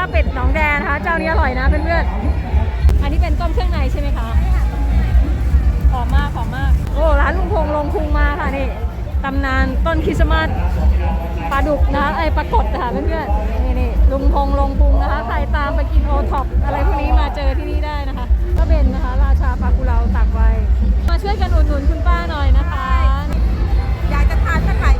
าบเป็ดหนองแดงนะคะ เจ้านี้อร่อยนะเพื่อนๆ อันนี้เป็นต้มเครื่องในใช่ไหมคะหอมมากหอมมาก โอ้ร้านลุงพงลงพุงมาค่ะนี่ตำนานต้นคริสต์มาสปลาดุกนะคะไอปลากดนะคะเพื่อนๆนี่นี่ลุงพงลงพุงนะคะ ใครตามไปกินโอท็อปอะไรพวกนี้มาเจอที่นี่ได้นะคะ ก็เป็นนะคะ ราชาปลากุเลาตักไว้ มาช่วยกันอุดหนุนคุณป้าหน่อยนะคะ อยากจะทานเท่าไหร่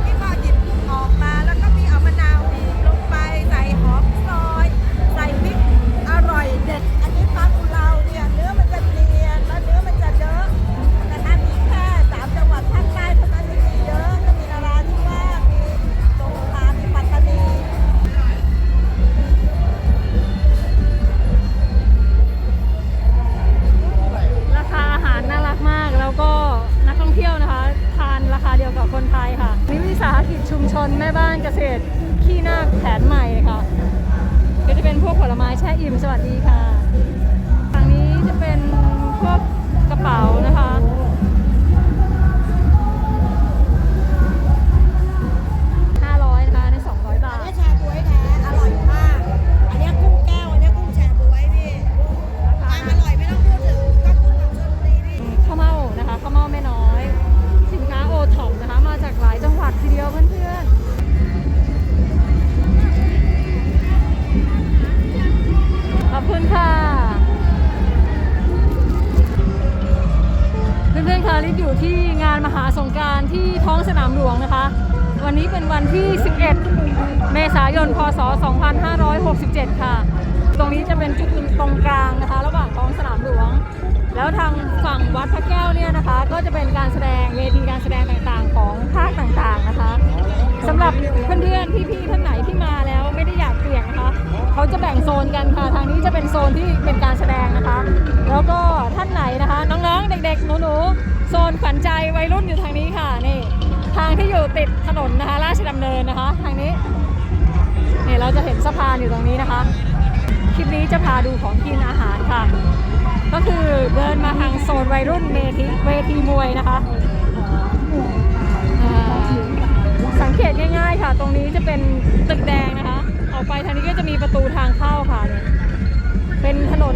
พี่ก็หยิ อยู่ที่งานมหาสงการที่ท้องสนามหลวงนะคะ วันนี้เป็นวันที่ 11 เมษายน พศ 2567 ค่ะ ตรงนี้จะเป็นจุดตรงกลางนะคะ ระหว่างท้องสนามหลวง แล้วทางฝั่งวัดพระแก้วเนี่ยนะคะ ก็จะเป็นการแสดงเวทีการแสดงต่างๆ ของภาคต่างๆนะคะสำหรับเพื่อนๆพี่ๆท่านไหนที่มาแล้วไม่ได้อยากเปียกนะคะเขาจะแบ่งโซนกันค่ะ ทางนี้จะเป็นโซนที่เป็นการแสดงนะคะ แล้วก็ท่านไหนนะคะ น้องๆ เด็กๆ หนูๆ โซนขวัญใจวัยรุ่นอยู่ทางนี้ค่ะนี่ทางที่อยู่ติดถนนนะคะราชดำเนินนะคะ ทางนี้นี่เราจะเห็นสะพานอยู่ตรงนี้นะคะ คลิปนี้จะพาดูของกินอาหารค่ะ ก็คือเดินมาทางโซนวัยรุ่นเวทีเวทีมวยนะคะสังเกตง่ายๆค่ะ ตรงนี้จะเป็นตึกแดงนะคะ ออกไปทางนี้ก็จะมีประตูทางเข้าค่ะเนี่เป็นถนน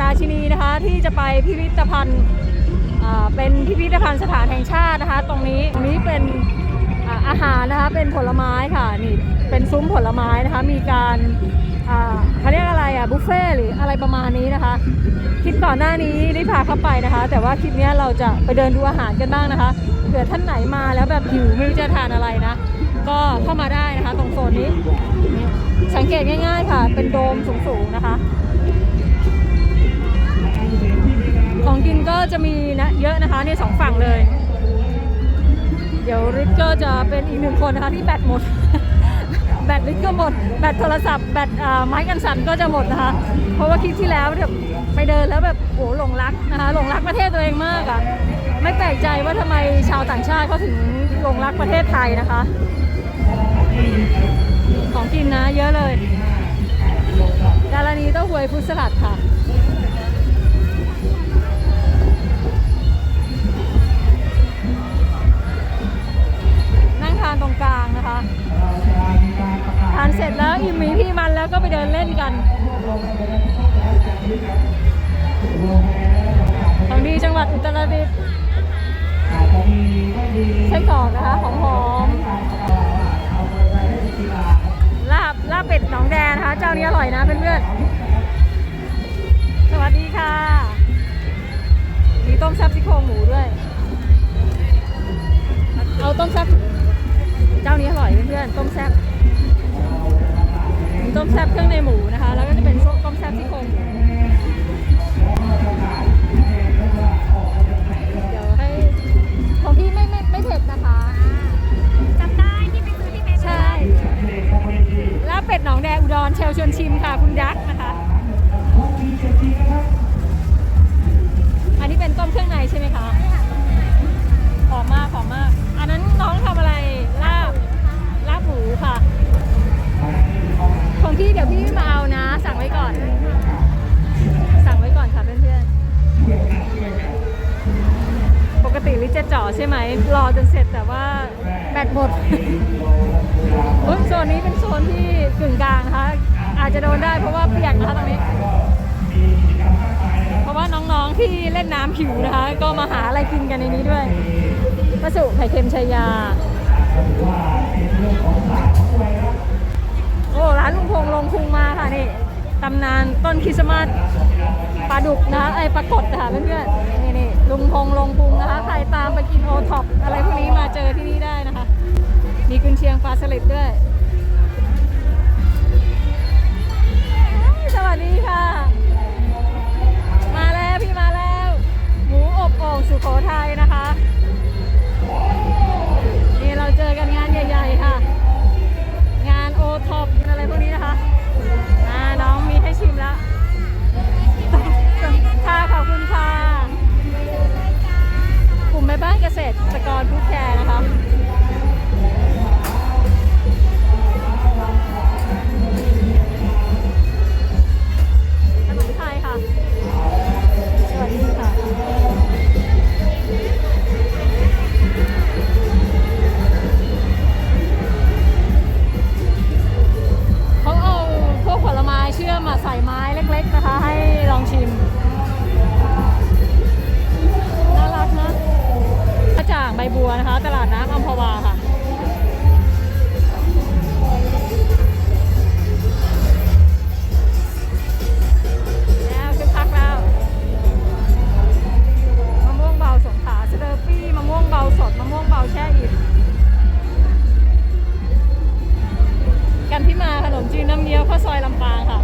ราชินีนะคะที่จะไปพิพิธภัณฑ์ เป็นพิพิธภัณฑ์สถานแห่งชาตินะคะ ตรงนี้ตรงนี้เป็นอาหารนะคะเป็นผลไม้ค่ะนี่เป็นซุ้มผลไม้นะคะ มีการเขาเรียกอะไรอะบุฟเฟ่หรืออะไรประมาณนี้นะคะคลิปก่อนหน้านี้ได้พาเข้าไปนะคะ แต่ว่าคลิปนี้เราจะไปเดินดูอาหารกันบ้างนะคะเผื่อท่านไหนมาแล้วแบบหิวไม่รู้จะทานอะไรนะ ก็เข้ามาได้นะคะ ตรงโซนนี้ สังเกตง่าย ๆ ค่ะ เป็นโดมสูงๆนะคะ ของกินก็จะมีนะเยอะนะคะในสองฝั่งเลย เดี๋ยวริทก็จะเป็นอีกหนึ่งคนนะคะที่แบตหมด แบตลิตก็หมด แบตโทรศัพท์แบตไม้กันสั่นก็จะหมดนะคะ เพราะว่าคลิปที่แล้วเนี่ยไปเดินแล้วแบบโอ้หลงรักนะคะหลงรักประเทศตัวเองมากอะ่ะไม่แปลกใจว่าทำไมชาวต่างชาติเขาถึงหลงรักประเทศไทยนะคะ ของกินนะเยอะเลย ดารานีเต้าหวยพุทธสลัดค่ะานตรงกลางนะคะทานเสร็จแล้วอิ่มมีพี่มันแล้วก็ไปเดินเล่นกันของดีจังหวัดอุตรดิตถ์ไส้กรอกนะคะหอมหอมๆลาบลาบเป็ดหนองแดงนะคะเจ้านี้อร่อยนะเพื่อนๆสวัสดีค่ะ มีต้มแซ่บซี่โครงหมูด้วย เอาต้มแซ่บ เจ้านี้อร่อยเพื่อนๆต้มแซ่บมีต้มแซ่บเครื่องในหมูนะคะ แล้วก็จะเป็นต้มแซ่บซี่โครงหมูเดี๋ยวให้ของพี่ไม่ไม่ไม่เผ็ดนะคะจำได้ที่ไปซื้อที่เมใช่ลาบเป็ดหนองแดงอุดรเชลชวนชิมค่ะคุณยักษ์นะ่นน้ำผิวนะคะ ก็มาหาอะไรกินกันในนี้ด้วยปลาสุไข่เค็มชายา โอ้ร้านลุงพงลงพุงมาค่ะนี่ตำนานต้นคริสต์มาสปลาดุกนะคะไอปลากดนะคะเพื่อนๆนี่นี่ลุงพงลงพุงนะคะใครตามไปกินโอท็อปอะไรพวกนี้มาเจอที่นี่ได้นะคะ มีกุนเชียงปลาสลิดด้วย สวัสดีค่ะ สุโขทัยนะคะ นี่เราเจอกันไง บัวนะคะ ตลาดน้ำอัมพวาค่ะแล้วคึกคักแล้วมะม่วงเบาสงขลาสเตอร์ปี้มะม่วงเบาสดมะม่วงเบาแช่อิ่มกันที่มาขนมจีนน้ำเงี้ยวข้าวซอยลำปางค่ะ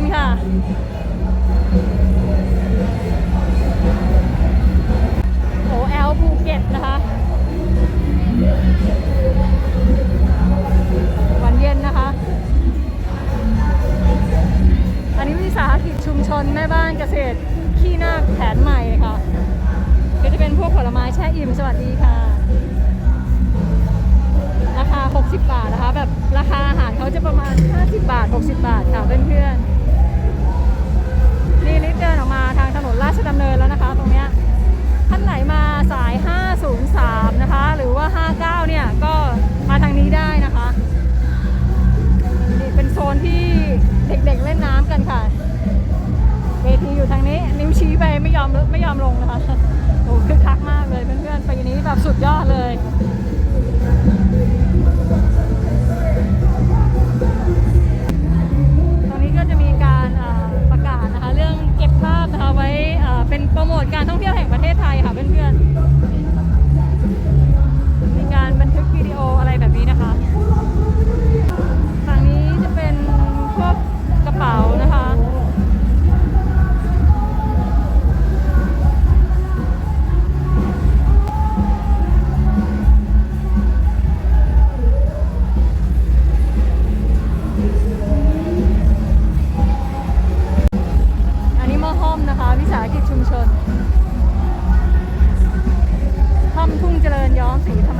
ปออุบลค่ะ โอแอลภูเก็ตนะคะ วันเย็นนะคะ อันนี้วิสาหกิจชุมชนแม่บ้านเกษตร ขี้นาคแผนใหม่ค่ะ ก็จะเป็นพวกผลไม้แช่อิ่ม สวัสดีค่ะ ราคา 60 บาทนะคะ แบบราคาอาหารเขาจะประมาณ 50 บาท 60 บาทค่ะเพื่อนๆ นี่ลิฟต์เดินออกมาทางถนนราชดำเนินแล้วนะคะ ตรงเนี้ยท่านไหนมาสาย 503 นะคะ หรือว่า 59 เนี่ย ก็มาทางนี้ได้นะคะนี่เป็นโซนที่เด็กๆเล่นน้ำกันค่ะเวทีอยู่ทางนี้นิ้วชี้ไปไม่ยอมไม่ยอมลงนะคะโอ้คึกคักมากเลยเพื่อนๆไปนี้แบบสุดยอดเลย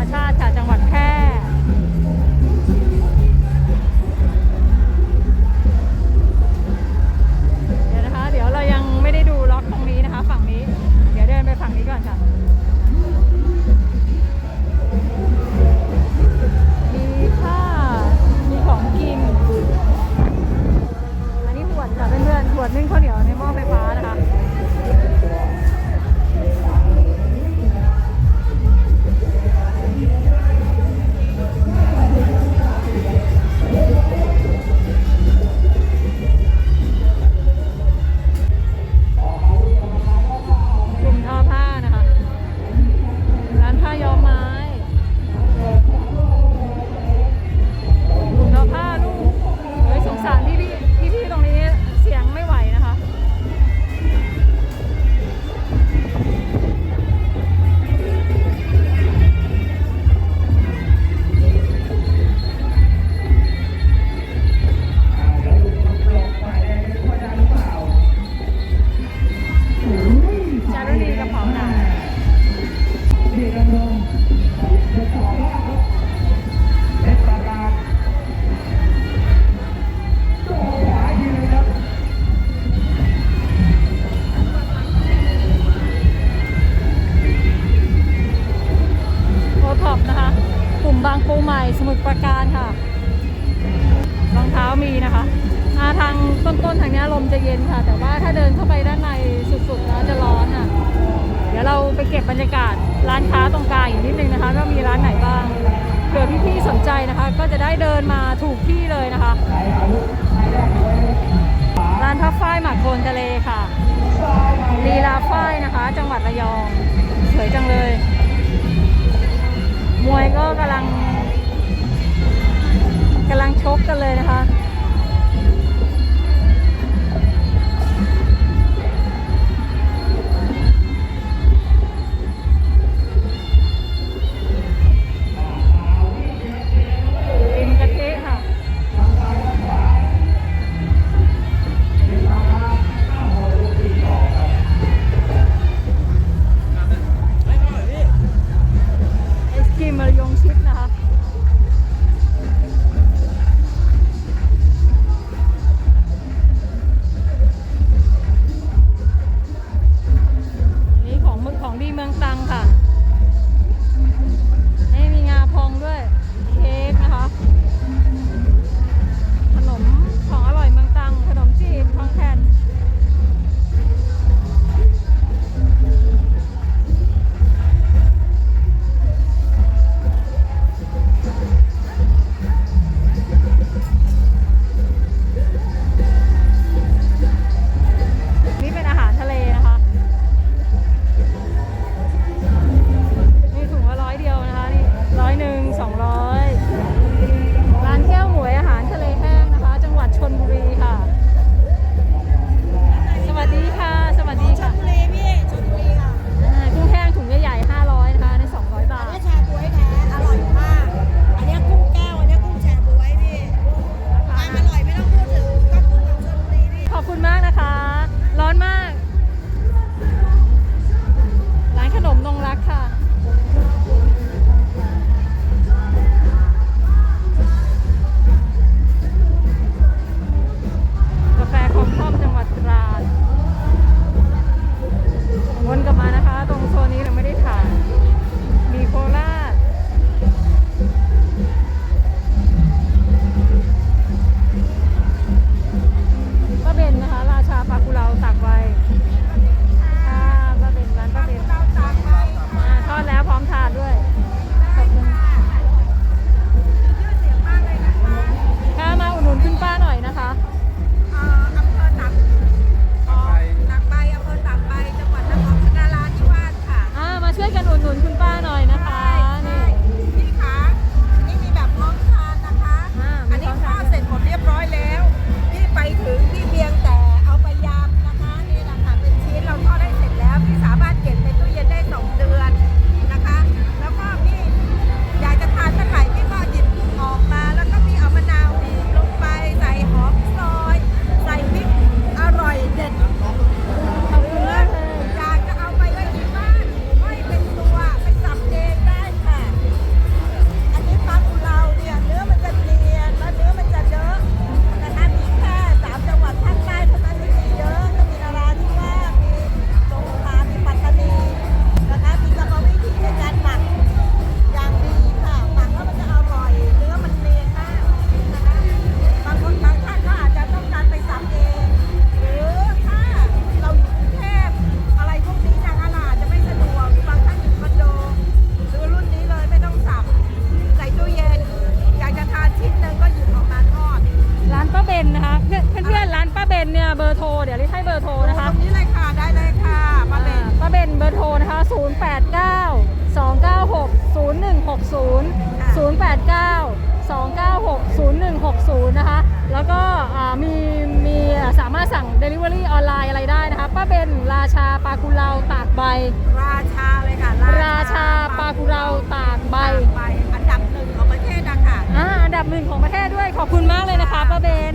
มชาติค่ะจังหวัด มจะเย็นค่ะ แต่ว่าถ้าเดินเข้าไปด้านในสุดๆนะจะร้อนอะ เดี๋ยวเราไปเก็บบรรยากาศร้านค้าตรงกลางอีกนิดนึงนะคะว่ามีร้านไหนบ้างเผื่อพี่ๆสนใจนะคะ ก็จะได้เดินมาถูกที่เลยนะคะ ร้านพับฝ้ายหมากโคนทะเลค่ะลีลาฝ้ายนะคะ จังหวัดระยองสวยจังเลย มวยก็กำลังกำลังชกกันเลยนะคะ 296-0160 นะคะ แล้วก็มีมีสามารถสั่ง Delivery ออนไลน์อะไรได้นะคะป้าเบนราชาปลากุเลาตากใบ ราชาเลยค่ะ ราชาปลากุเลาตากใบ อันดับหนึ่งของประเทศนะคะอ่าอันดับหนึ่งของประเทศด้วยขอบคุณมากเลยนะคะป้าเบน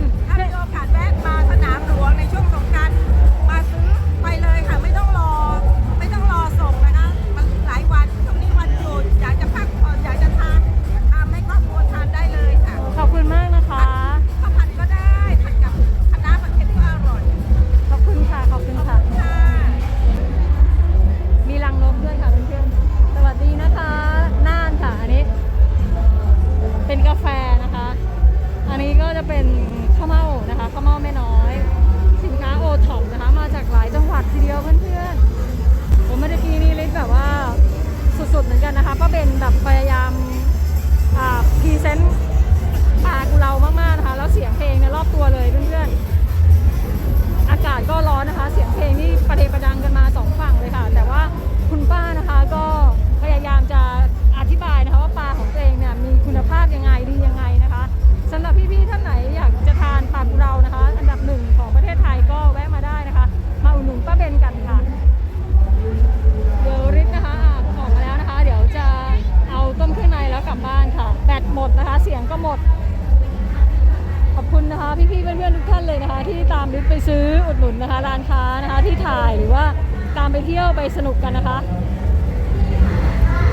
ไปเที่ยวไปสนุกกันนะคะ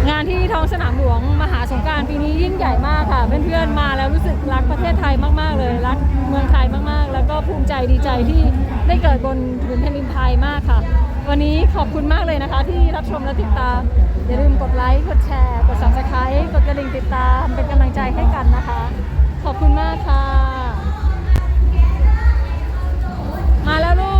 งานที่ท้องสนามหลวงมหาสงการปีนี้ยิ่งใหญ่มากค่ะ เพื่อนๆมาแล้วรู้สึกรักประเทศไทยมากๆ เลยรักเมืองไทยมากๆ แล้วก็ภูมิใจดีใจที่ได้เกิดบนผืนแผ่นดินไทยมากค่ะ วันนี้ขอบคุณมากเลยนะคะ ที่รับชมและติดตามอย่าลืมกดไลค์กดแชร์ กด subscribe กดกระดิ่งติดตามเป็นกำลังใจให้กันนะคะ ขอบคุณมากค่ะ มาแล้วลูก